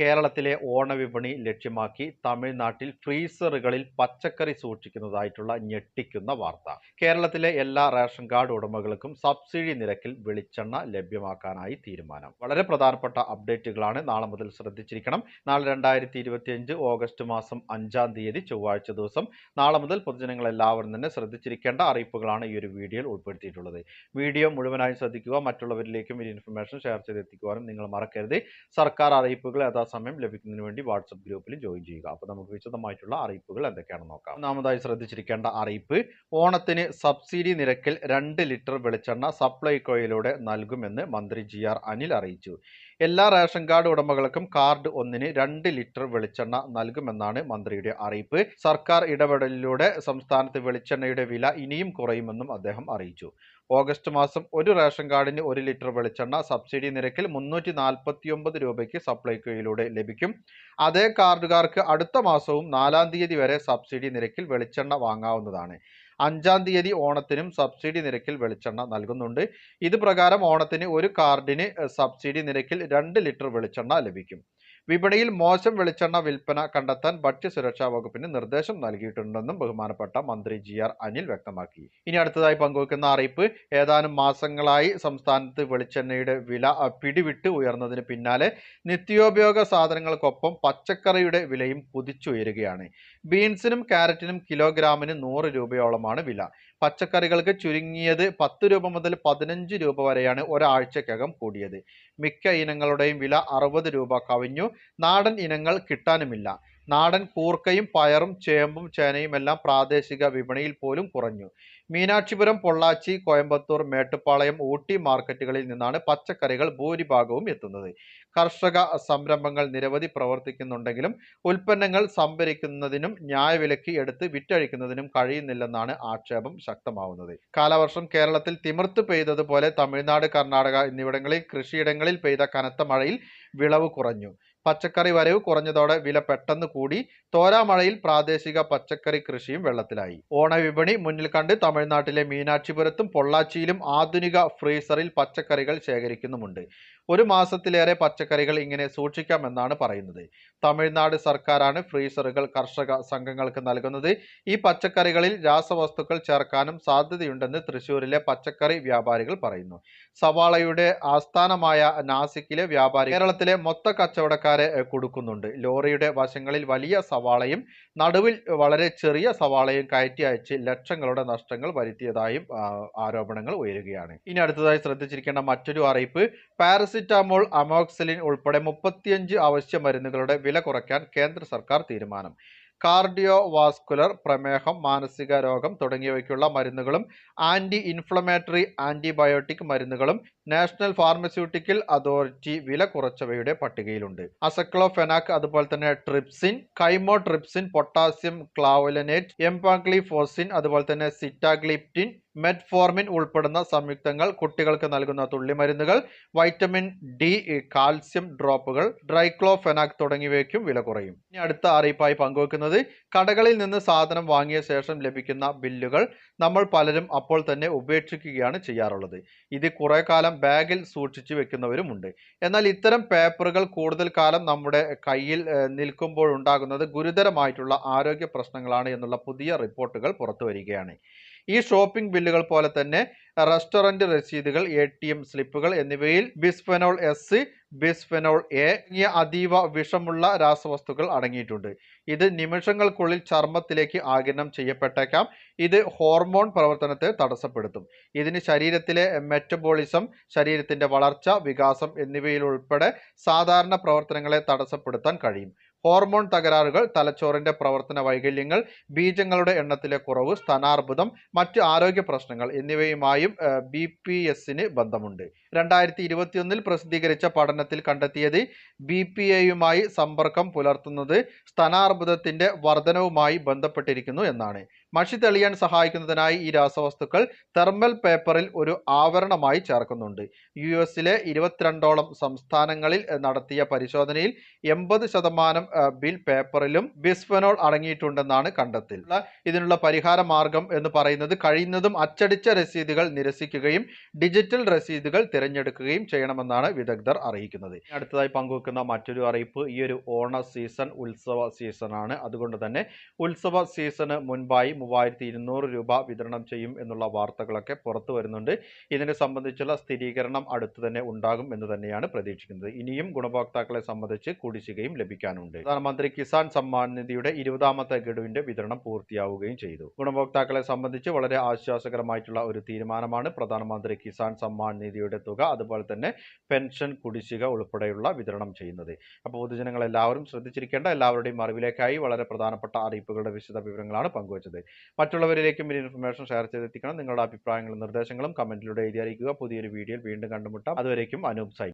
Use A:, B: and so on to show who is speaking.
A: കേരളത്തിലെ ഓണവിപണി ലക്ഷ്യമാക്കി തമിഴ്നാട്ടിൽ ഫ്രീസറുകളിൽ പച്ചക്കറി സൂക്ഷിക്കുന്നതായിട്ടുള്ള ഞെട്ടിക്കുന്ന വാർത്ത. കേരളത്തിലെ എല്ലാ റേഷൻ കാർഡ് ഉടമകൾക്കും സബ്സിഡി നിരക്കിൽ വെളിച്ചെണ്ണ ലഭ്യമാക്കാനായി തീരുമാനം. വളരെ പ്രധാനപ്പെട്ട അപ്ഡേറ്റുകളാണ് നാളെ മുതൽ ശ്രദ്ധിച്ചിരിക്കണം. നാളെ രണ്ടായിരത്തി ഓഗസ്റ്റ് മാസം അഞ്ചാം തീയതി ചൊവ്വാഴ്ച ദിവസം നാളെ മുതൽ പൊതുജനങ്ങൾ എല്ലാവരും തന്നെ ശ്രദ്ധിച്ചിരിക്കേണ്ട അറിയിപ്പുകളാണ് ഈ ഒരു വീഡിയോയിൽ ഉൾപ്പെടുത്തിയിട്ടുള്ളത്. വീഡിയോ മുഴുവനായും ശ്രദ്ധിക്കുക. മറ്റുള്ളവരിലേക്കും ഈ ഇൻഫർമേഷൻ ഷെയർ ചെയ്തെത്തിക്കുവാനും നിങ്ങൾ മറക്കരുത്. സർക്കാർ അറിയിപ്പുകൾ യഥാസമയം ലഭിക്കുന്നതിന് വേണ്ടി വാട്സപ്പ് ഗ്രൂപ്പിൽ ജോയിൻ ചെയ്യുക. അപ്പോൾ നമുക്ക് വിശദമായിട്ടുള്ള അറിയിപ്പുകൾ എന്തൊക്കെയാണെന്ന് നോക്കാം. ഒന്നാമതായി ശ്രദ്ധിച്ചിരിക്കേണ്ട അറിയിപ്പ് ഓണത്തിന് സബ്സിഡി നിരക്കിൽ രണ്ട് ലിറ്റർ വെളിച്ചെണ്ണ സപ്ലൈകോയിലൂടെ നൽകുമെന്ന് മന്ത്രി ജി ആർ അനിൽ അറിയിച്ചു. എല്ലാ റേഷൻ കാർഡ് ഉടമകൾക്കും കാർഡ് ഒന്നിന് രണ്ട് ലിറ്റർ വെളിച്ചെണ്ണ നൽകുമെന്നാണ് മന്ത്രിയുടെ അറിയിപ്പ്. സർക്കാർ ഇടപെടലിലൂടെ സംസ്ഥാനത്ത് വെളിച്ചെണ്ണയുടെ വില ഇനിയും കുറയുമെന്നും അദ്ദേഹം അറിയിച്ചു. ഓഗസ്റ്റ് മാസം ഒരു റേഷൻ കാർഡിന് ഒരു ലിറ്റർ വെളിച്ചെണ്ണ സബ്സിഡി നിരക്കിൽ മുന്നൂറ്റി നാൽപ്പത്തിയൊമ്പത് രൂപയ്ക്ക് സപ്ലൈകോയിലൂടെ ലഭിക്കും. അതേ കാർഡുകാർക്ക് അടുത്ത മാസവും നാലാം തീയതി വരെ സബ്സിഡി നിരക്കിൽ വെളിച്ചെണ്ണ വാങ്ങാവുന്നതാണ്. അഞ്ചാം തീയതി ഓണത്തിനും സബ്സിഡി നിരക്കിൽ വെളിച്ചെണ്ണ നൽകുന്നുണ്ട്. ഇത് പ്രകാരം ഓണത്തിന് ഒരു കാർഡിന് സബ്സിഡി നിരക്കിൽ രണ്ട് ലിറ്റർ വെളിച്ചെണ്ണ ലഭിക്കും. വിപണിയിൽ മോശം വെളിച്ചെണ്ണ വിൽപ്പന കണ്ടെത്താൻ ഭക്ഷ്യസുരക്ഷാ വകുപ്പിന് നിർദ്ദേശം നൽകിയിട്ടുണ്ടെന്നും ബഹുമാനപ്പെട്ട മന്ത്രി ജി ആർ അനിൽ വ്യക്തമാക്കി. ഇനി അടുത്തതായി പങ്കുവയ്ക്കുന്ന അറിയിപ്പ് ഏതാനും മാസങ്ങളായി സംസ്ഥാനത്ത് വെളിച്ചെണ്ണയുടെ വില പിടിവിട്ട് ഉയർന്നതിന് പിന്നാലെ നിത്യോപയോഗ സാധനങ്ങൾക്കൊപ്പം പച്ചക്കറിയുടെ വിലയും കുതിച്ചുയരുകയാണ്. ബീൻസിനും ക്യാരറ്റിനും കിലോഗ്രാമിന് നൂറ് രൂപയോളമാണ് വില. പച്ചക്കറികൾക്ക് ചുരുങ്ങിയത് പത്ത് രൂപ മുതൽ പതിനഞ്ച് രൂപ വരെയാണ് ഒരാഴ്ചക്കകം കൂടിയത്. മിക്ക ഇനങ്ങളുടെയും വില അറുപത് രൂപ കവിഞ്ഞു. നാടൻ ഇനങ്ങൾ കിട്ടാനുമില്ല. നാടൻ കൂർക്കയും പയറും ചേമ്പും ചേനയും എല്ലാം പ്രാദേശിക വിപണിയിൽ പോലും കുറഞ്ഞു. മീനാക്ഷിപുരം പൊള്ളാച്ചി കോയമ്പത്തൂർ മേട്ടുപ്പാളയം ഊട്ടി മാർക്കറ്റുകളിൽ നിന്നാണ് പച്ചക്കറികൾ ഭൂരിഭാഗവും എത്തുന്നത്. കർഷക സംരംഭങ്ങൾ നിരവധി പ്രവർത്തിക്കുന്നുണ്ടെങ്കിലും ഉൽപ്പന്നങ്ങൾ സംഭരിക്കുന്നതിനും ന്യായവിലക്ക് എടുത്ത് വിറ്റഴിക്കുന്നതിനും കഴിയുന്നില്ലെന്നാണ് ആക്ഷേപം ശക്തമാവുന്നത്. കാലവർഷം കേരളത്തിൽ തിമിർത്ത് പെയ്തതുപോലെ തമിഴ്നാട് കർണാടക എന്നിവിടങ്ങളിൽ കൃഷിയിടങ്ങളിൽ പെയ്ത കനത്ത മഴയിൽ വിളവ് കുറഞ്ഞു. പച്ചക്കറി വരവ് കുറഞ്ഞതോടെ വില പെട്ടെന്ന് കൂടി. തോരാമഴയിൽ പ്രാദേശിക പച്ചക്കറി കൃഷിയും വെള്ളത്തിലായി. ഓണവിപണി മുന്നിൽ കണ്ട് തമിഴ്നാട്ടിലെ മീനാക്ഷിപുരത്തും പൊള്ളാച്ചിയിലും ആധുനിക ഫ്രീസറിൽ പച്ചക്കറികൾ ശേഖരിക്കുന്നുമുണ്ട്. ഒരു മാസത്തിലേറെ പച്ചക്കറികൾ ഇങ്ങനെ സൂക്ഷിക്കാമെന്നാണ് പറയുന്നത്. തമിഴ്നാട് സർക്കാരാണ് ഫ്രീസറുകൾ കർഷക സംഘങ്ങൾക്ക് നൽകുന്നത്. ഈ പച്ചക്കറികളിൽ രാസവസ്തുക്കൾ ചേർക്കാനും സാധ്യതയുണ്ടെന്ന് തൃശൂരിലെ പച്ചക്കറി വ്യാപാരികൾ പറയുന്നു. സവാളയുടെ ആസ്ഥാനമായ നാസിക്കിലെ വ്യാപാരി കേരളത്തിലെ മൊത്ത കച്ചവടക്കാരെ എഹ്, കൊടുക്കുന്നുണ്ട്. ലോറിയുടെ വശങ്ങളിൽ വലിയ സവാളയും നടുവിൽ വളരെ ചെറിയ സവാളയും കയറ്റി അയച്ച് ലക്ഷങ്ങളുടെ നഷ്ടങ്ങൾ വരുത്തിയതായും ആരോപണങ്ങൾ ഉയരുകയാണ്. ഇനി അടുത്തതായി ശ്രദ്ധിച്ചിരിക്കേണ്ട മറ്റൊരു അറിയിപ്പ് പാരസിറ്റാമോൾ അമോക്സിലിൻ ഉൾപ്പെടെ മുപ്പത്തിയഞ്ച് അവശ്യ മരുന്നുകളുടെ വില കുറയ്ക്കാൻ കേന്ദ്ര സർക്കാർ തീരുമാനം. കാർഡിയോ വാസ്കുലർ പ്രമേഹം മാനസിക രോഗം തുടങ്ങിയവയ്ക്കുള്ള മരുന്നുകളും ആന്റി ഇൻഫ്ലമേറ്ററി ആന്റിബയോട്ടിക് മരുന്നുകളും നാഷണൽ ഫാർമസ്യൂട്ടിക്കൽ അതോറിറ്റി വില കുറച്ചവയുടെ പട്ടികയിലുണ്ട്. അസക്ലോഫെനാക് അതുപോലെ തന്നെ trypsin chymotrypsin potassium clavulanate empagliflozin അതുപോലെ തന്നെ സിറ്റാഗ്ലിപ്റ്റിൻ മെറ്റ്ഫോർമിൻ ഉൾപ്പെടുന്ന സംയുക്തങ്ങൾ കുട്ടികൾക്ക് നൽകുന്ന തുള്ളിമരുന്നുകൾ വൈറ്റമിൻ ഡി കാൽസ്യം ഡ്രോപ്പുകൾ ഡ്രൈക്ലോഫെനാക് തുടങ്ങിയവയ്ക്കും വില കുറയും. ഇനി അടുത്ത അറിയിപ്പായി പങ്കുവെക്കുന്നത് കടകളിൽ നിന്ന് സാധനം വാങ്ങിയ ശേഷം ലഭിക്കുന്ന ബില്ലുകൾ നമ്മൾ പലരും അപ്പോൾ തന്നെ ഉപേക്ഷിക്കുകയാണ് ചെയ്യാറുള്ളത്. ഇത് കുറെ കാലം ബാഗിൽ സൂക്ഷിച്ചു വെക്കുന്നവരുമുണ്ട്. എന്നാൽ ഇത്തരം പേപ്പറുകൾ കൂടുതൽ കാലം നമ്മുടെ കയ്യിൽ നിൽക്കുമ്പോഴുണ്ടാകുന്നത് ഗുരുതരമായിട്ടുള്ള ആരോഗ്യ പ്രശ്നങ്ങളാണ് എന്നുള്ള പുതിയ റിപ്പോർട്ടുകൾ പുറത്തു വരികയാണ്. ഈ ഷോപ്പിംഗ് ബില്ലുകൾ പോലെ തന്നെ റെസ്റ്റോറന്റ് രസീതുകൾ എ ടി എം സ്ലിപ്പുകൾ എന്നിവയിൽ ബിസ്ഫെനോൾ എസ് ബിസ്ഫെനോൾ എ തുടങ്ങിയ അതീവ വിഷമുള്ള രാസവസ്തുക്കൾ അടങ്ങിയിട്ടുണ്ട്. ഇത് നിമിഷങ്ങൾക്കുള്ളിൽ ചർമ്മത്തിലേക്ക് ആകിരണം ചെയ്യപ്പെട്ടേക്കാം. ഇത് ഹോർമോൺ പ്രവർത്തനത്തെ തടസ്സപ്പെടുത്തും. ഇതിന് ശരീരത്തിലെ മെറ്റബോളിസം ശരീരത്തിന്റെ വളർച്ച വികാസം എന്നിവയിലുൾപ്പെടെ സാധാരണ പ്രവർത്തനങ്ങളെ തടസ്സപ്പെടുത്താൻ കഴിയും. ഹോർമോൺ തകരാറുകൾ തലച്ചോറിന്റെ പ്രവർത്തന വൈകല്യങ്ങൾ ബീജങ്ങളുടെ എണ്ണത്തിലെ കുറവ് സ്ഥാനാർബുദം മറ്റ് ആരോഗ്യ പ്രശ്നങ്ങൾ എന്നിവയുമായും ബി പി എസിന് ബന്ധമുണ്ട്. രണ്ടായിരത്തി ഇരുപത്തിയൊന്നിൽ പ്രസിദ്ധീകരിച്ച പഠനത്തിൽ കണ്ടെത്തിയത് ബി പി എയുമായി സമ്പർക്കം പുലർത്തുന്നത് സ്ഥാനാർബുദത്തിന്റെ വർധനവുമായി ബന്ധപ്പെട്ടിരിക്കുന്നു എന്നാണ്. മഷി തെളിയാൻ സഹായിക്കുന്നതിനായി ഈ രാസവസ്തുക്കൾ തെർമൽ പേപ്പറിൽ ഒരു ആവരണമായി ചേർക്കുന്നുണ്ട്. യു എസിലെ ഇരുപത്തിരണ്ടോളം സംസ്ഥാനങ്ങളിൽ നടത്തിയ പരിശോധനയിൽ എൺപത് ശതമാനം ബിൽ പേപ്പറിലും ബിസ്ഫനോൾ അടങ്ങിയിട്ടുണ്ടെന്നാണ് കണ്ടെത്തൽ. ഇതിനുള്ള പരിഹാര മാർഗം എന്ന് പറയുന്നത് കഴിയുന്നതും അച്ചടിച്ച രസീതുകൾ നിരസിക്കുകയും ഡിജിറ്റൽ രസീതുകൾ തിരഞ്ഞെടുക്കുകയും ചെയ്യണമെന്നാണ് വിദഗ്ധർ അറിയിക്കുന്നത്. അടുത്തതായി പങ്കുവെക്കുന്ന മറ്റൊരു അറിയിപ്പ് ഈ ഒരു ഓണ സീസൺ ഉത്സവ സീസണാണ്. അതുകൊണ്ട് തന്നെ ഉത്സവ സീസണ് മുൻപായി മൂവായിരത്തി ഇരുന്നൂറ് രൂപ വിതരണം ചെയ്യും എന്നുള്ള വാർത്തകളൊക്കെ പുറത്തു വരുന്നുണ്ട്. ഇതിനെ സംബന്ധിച്ചുള്ള സ്ഥിരീകരണം അടുത്ത് തന്നെ ഉണ്ടാകും എന്ന് തന്നെയാണ് പ്രതീക്ഷിക്കുന്നത്. ഇനിയും ഗുണഭോക്താക്കളെ സംബന്ധിച്ച് കുടിശ്ശികയും ലഭിക്കാനുണ്ട്. പ്രധാനമന്ത്രി കിസാൻ സമ്മാൻ നിധിയുടെ ഇരുപതാമത്തെ ഗഡുവിന്റെ വിതരണം പൂർത്തിയാവുകയും ചെയ്തു. ഗുണഭോക്താക്കളെ സംബന്ധിച്ച് വളരെ ആശ്വാസകരമായിട്ടുള്ള ഒരു തീരുമാനമാണ് പ്രധാനമന്ത്രി കിസാൻ സമ്മാൻ നിധിയുടെ തുക അതുപോലെ തന്നെ പെൻഷൻ കുടിശ്ശിക ഉൾപ്പെടെയുള്ള വിതരണം ചെയ്യുന്നത്. അപ്പോൾ പൊതുജനങ്ങൾ എല്ലാവരും ശ്രദ്ധിച്ചിരിക്കേണ്ട എല്ലാവരുടെയും അറിവിലേക്കായി വളരെ പ്രധാനപ്പെട്ട അറിയിപ്പുകളുടെ വിശദ വിവരങ്ങളാണ് പങ്കുവച്ചത്. മറ്റുള്ളവരിലേക്കും ഈ ഇൻഫർമേഷൻ ഷെയർ ചെയ്തെത്തിക്കണം. നിങ്ങളുടെ അഭിപ്രായങ്ങളും നിർദ്ദേശങ്ങളും കമന്റിലൂടെ എഴുതി അറിയിക്കുക. പുതിയൊരു വീഡിയോയിൽ വീണ്ടും കണ്ടുമുട്ടാം. അതുവരേക്കും അനൂപ് സൈൻ